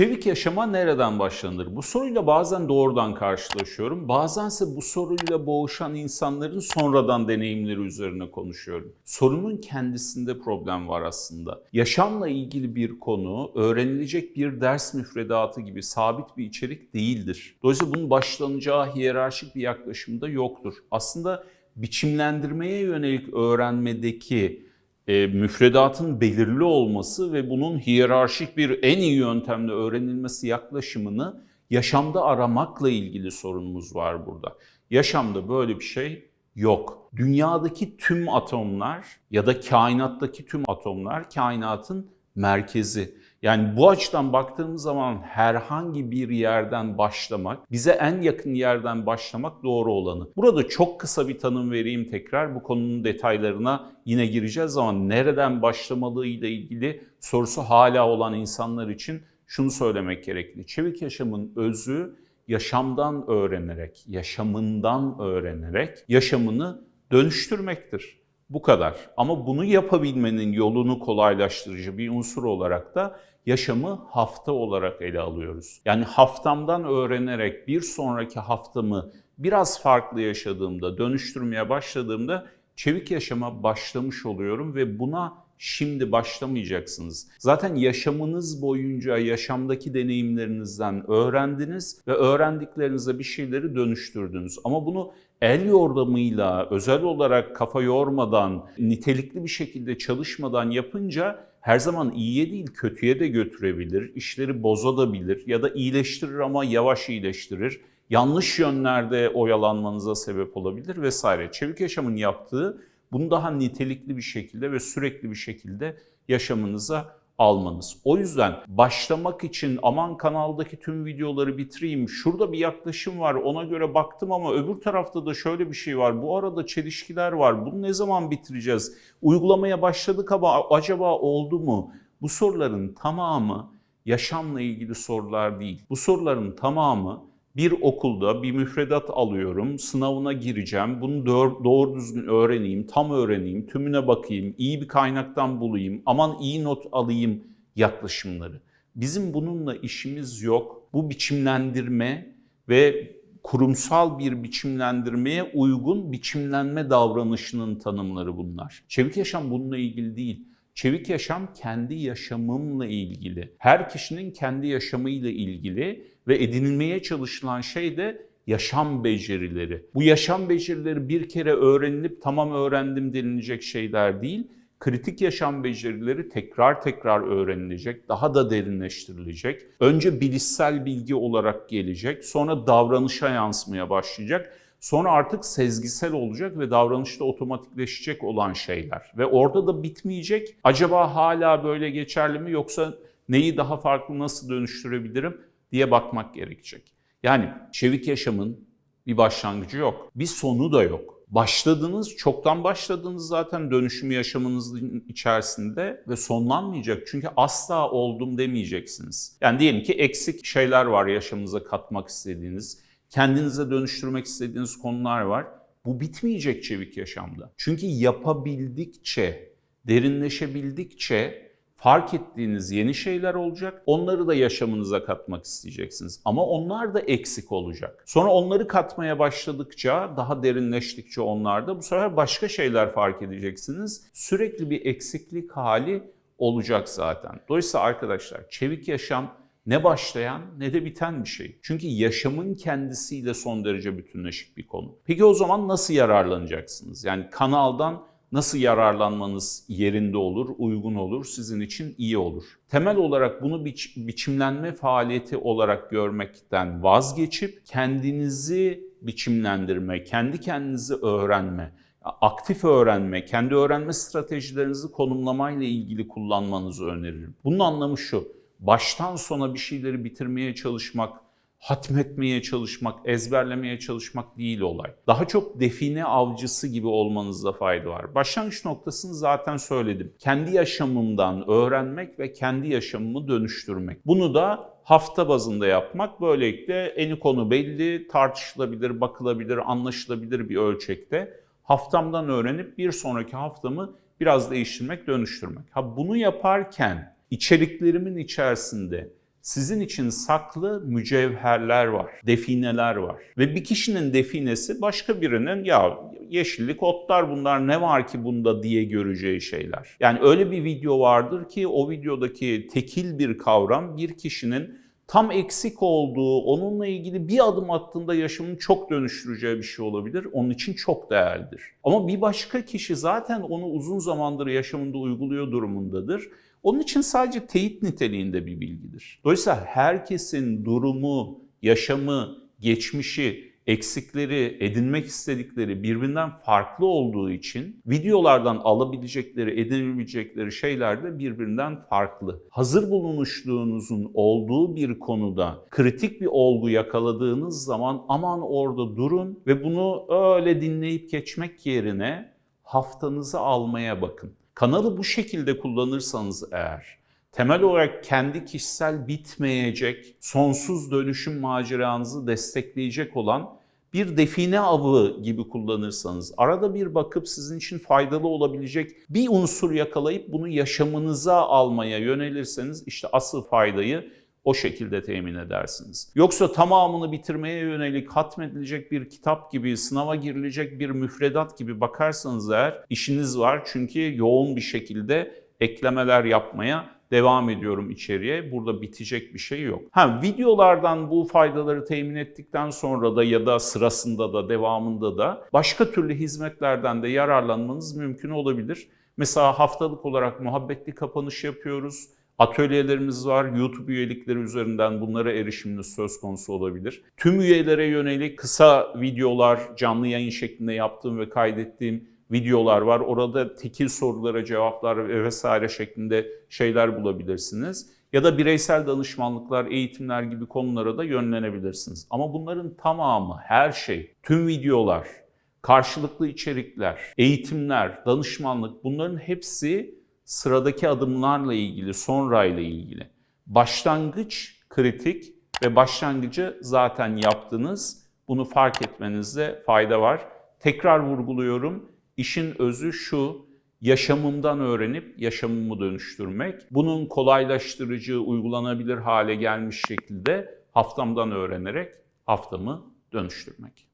Çevik yaşama nereden başlanır? Bu soruyla bazen doğrudan karşılaşıyorum. Bazense bu soruyla boğuşan insanların sonradan deneyimleri üzerine konuşuyorum. Sorunun kendisinde problem var aslında. Yaşamla ilgili bir konu öğrenilecek bir ders müfredatı gibi sabit bir içerik değildir. Dolayısıyla bunun başlanacağı hiyerarşik bir yaklaşımda yoktur. Aslında biçimlendirmeye yönelik öğrenmedeki e, müfredatın belirli olması ve bunun hiyerarşik bir en iyi yöntemle öğrenilmesi yaklaşımını yaşamda aramakla ilgili sorunumuz var burada. Yaşamda böyle bir şey yok. Dünyadaki tüm atomlar ya da kainattaki tüm atomlar kainatın merkezi. Yani bu açıdan baktığımız zaman herhangi bir yerden başlamak, bize en yakın yerden başlamak doğru olanı. Burada çok kısa bir tanım vereyim tekrar. Bu konunun detaylarına yine gireceğiz ama nereden başlamalıyla ilgili sorusu hala olan insanlar için şunu söylemek gerekli. Çevik yaşamın özü yaşamdan öğrenerek, yaşamından öğrenerek yaşamını dönüştürmektir. Bu kadar. Ama bunu yapabilmenin yolunu kolaylaştırıcı bir unsur olarak da yaşamı hafta olarak ele alıyoruz. Yani haftamdan öğrenerek bir sonraki haftamı biraz farklı yaşadığımda, dönüştürmeye başladığımda çevik yaşama başlamış oluyorum ve buna şimdi başlamayacaksınız. Zaten yaşamınız boyunca yaşamdaki deneyimlerinizden öğrendiniz ve öğrendiklerinizle bir şeyleri dönüştürdünüz. Ama bunu el yordamıyla, özel olarak kafa yormadan, nitelikli bir şekilde çalışmadan yapınca her zaman iyiye değil kötüye de götürebilir, işleri bozabilir ya da iyileştirir ama yavaş iyileştirir. Yanlış yönlerde oyalanmanıza sebep olabilir vesaire. Çevik yaşamın yaptığı bunu daha nitelikli bir şekilde ve sürekli bir şekilde yaşamınıza almanız. O yüzden başlamak için aman kanaldaki tüm videoları bitireyim, şurada bir yaklaşım var ona göre baktım ama öbür tarafta da şöyle bir şey var, bu arada çelişkiler var, bunu ne zaman bitireceğiz, uygulamaya başladık ama acaba oldu mu? Bu soruların tamamı yaşamla ilgili sorular değil. Bu soruların tamamı bir okulda bir müfredat alıyorum, sınavına gireceğim, bunu doğru, düzgün öğreneyim, tam öğreneyim, tümüne bakayım, iyi bir kaynaktan bulayım, aman iyi not alayım yaklaşımları. Bizim bununla işimiz yok. Bu biçimlendirme ve kurumsal bir biçimlendirmeye uygun biçimlenme davranışının tanımları bunlar. Çevik yaşam bununla ilgili değil. Çevik yaşam kendi yaşamımla ilgili. Her kişinin kendi yaşamıyla ilgili ve edinilmeye çalışılan şey de yaşam becerileri. Bu yaşam becerileri bir kere öğrenilip tamam öğrendim denilecek şeyler değil. Kritik yaşam becerileri tekrar tekrar öğrenilecek, daha da derinleştirilecek. Önce bilişsel bilgi olarak gelecek, sonra davranışa yansımaya başlayacak. Sonra artık sezgisel olacak ve davranışta otomatikleşecek olan şeyler. Ve orada da bitmeyecek. Acaba hala böyle geçerli mi yoksa neyi daha farklı nasıl dönüştürebilirim diye bakmak gerekecek. Yani çevik yaşamın bir başlangıcı yok. Bir sonu da yok. Başladınız, çoktan başladınız zaten dönüşümü yaşamınızın içerisinde ve sonlanmayacak. Çünkü asla oldum demeyeceksiniz. Yani diyelim ki eksik şeyler var yaşamınıza katmak istediğiniz kendinize dönüştürmek istediğiniz konular var. Bu bitmeyecek çevik yaşamda. Çünkü yapabildikçe, derinleşebildikçe fark ettiğiniz yeni şeyler olacak. Onları da yaşamınıza katmak isteyeceksiniz. Ama onlar da eksik olacak. Sonra onları katmaya başladıkça, daha derinleştikçe onlarda bu sefer başka şeyler fark edeceksiniz. Sürekli bir eksiklik hali olacak zaten. Dolayısıyla arkadaşlar çevik yaşam ne başlayan ne de biten bir şey. Çünkü yaşamın kendisiyle son derece bütünleşik bir konu. Peki o zaman nasıl yararlanacaksınız? Yani kanaldan nasıl yararlanmanız yerinde olur, uygun olur, sizin için iyi olur. Temel olarak bunu biç biçimlenme faaliyeti olarak görmekten vazgeçip kendinizi biçimlendirme, kendi kendinizi öğrenme, aktif öğrenme, kendi öğrenme stratejilerinizi konumlamayla ilgili kullanmanızı öneririm. Bunun anlamı şu, baştan sona bir şeyleri bitirmeye çalışmak, hatmetmeye çalışmak, ezberlemeye çalışmak değil olay. Daha çok define avcısı gibi olmanızda fayda var. Başlangıç noktasını zaten söyledim. Kendi yaşamımdan öğrenmek ve kendi yaşamımı dönüştürmek. Bunu da hafta bazında yapmak böylelikle eni konu belli, tartışılabilir, bakılabilir, anlaşılabilir bir ölçekte haftamdan öğrenip bir sonraki haftamı biraz değiştirmek, dönüştürmek. Ha bunu yaparken içeriklerimin içerisinde Sizin için saklı mücevherler var, defineler var. Ve bir kişinin definesi başka birinin ya yeşillik otlar bunlar ne var ki bunda diye göreceği şeyler. Yani öyle bir video vardır ki o videodaki tekil bir kavram bir kişinin tam eksik olduğu, onunla ilgili bir adım attığında yaşamını çok dönüştüreceği bir şey olabilir. Onun için çok değerlidir. Ama bir başka kişi zaten onu uzun zamandır yaşamında uyguluyor durumundadır. Onun için sadece teyit niteliğinde bir bilgidir. Dolayısıyla herkesin durumu, yaşamı, geçmişi, eksikleri, edinmek istedikleri birbirinden farklı olduğu için videolardan alabilecekleri, edinebilecekleri şeyler de birbirinden farklı. Hazır bulunuşluğunuzun olduğu bir konuda kritik bir olgu yakaladığınız zaman aman orada durun ve bunu öyle dinleyip geçmek yerine haftanızı almaya bakın. Kanalı bu şekilde kullanırsanız eğer temel olarak kendi kişisel bitmeyecek, sonsuz dönüşüm maceranızı destekleyecek olan bir define avı gibi kullanırsanız, arada bir bakıp sizin için faydalı olabilecek bir unsur yakalayıp bunu yaşamınıza almaya yönelirseniz işte asıl faydayı o şekilde temin edersiniz. Yoksa tamamını bitirmeye yönelik hatmedilecek bir kitap gibi, sınava girilecek bir müfredat gibi bakarsanız eğer işiniz var. Çünkü yoğun bir şekilde eklemeler yapmaya devam ediyorum içeriye. Burada bitecek bir şey yok. Ha videolardan bu faydaları temin ettikten sonra da ya da sırasında da devamında da başka türlü hizmetlerden de yararlanmanız mümkün olabilir. Mesela haftalık olarak muhabbetli kapanış yapıyoruz. Atölyelerimiz var. YouTube üyelikleri üzerinden bunlara erişiminiz söz konusu olabilir. Tüm üyelere yönelik kısa videolar, canlı yayın şeklinde yaptığım ve kaydettiğim videolar var. Orada tekil sorulara cevaplar ve vesaire şeklinde şeyler bulabilirsiniz. Ya da bireysel danışmanlıklar, eğitimler gibi konulara da yönlenebilirsiniz. Ama bunların tamamı, her şey, tüm videolar, karşılıklı içerikler, eğitimler, danışmanlık bunların hepsi sıradaki adımlarla ilgili, sonrayla ilgili. Başlangıç kritik ve başlangıcı zaten yaptınız. Bunu fark etmenizde fayda var. Tekrar vurguluyorum. İşin özü şu, yaşamımdan öğrenip yaşamımı dönüştürmek. Bunun kolaylaştırıcı, uygulanabilir hale gelmiş şekilde haftamdan öğrenerek haftamı dönüştürmek.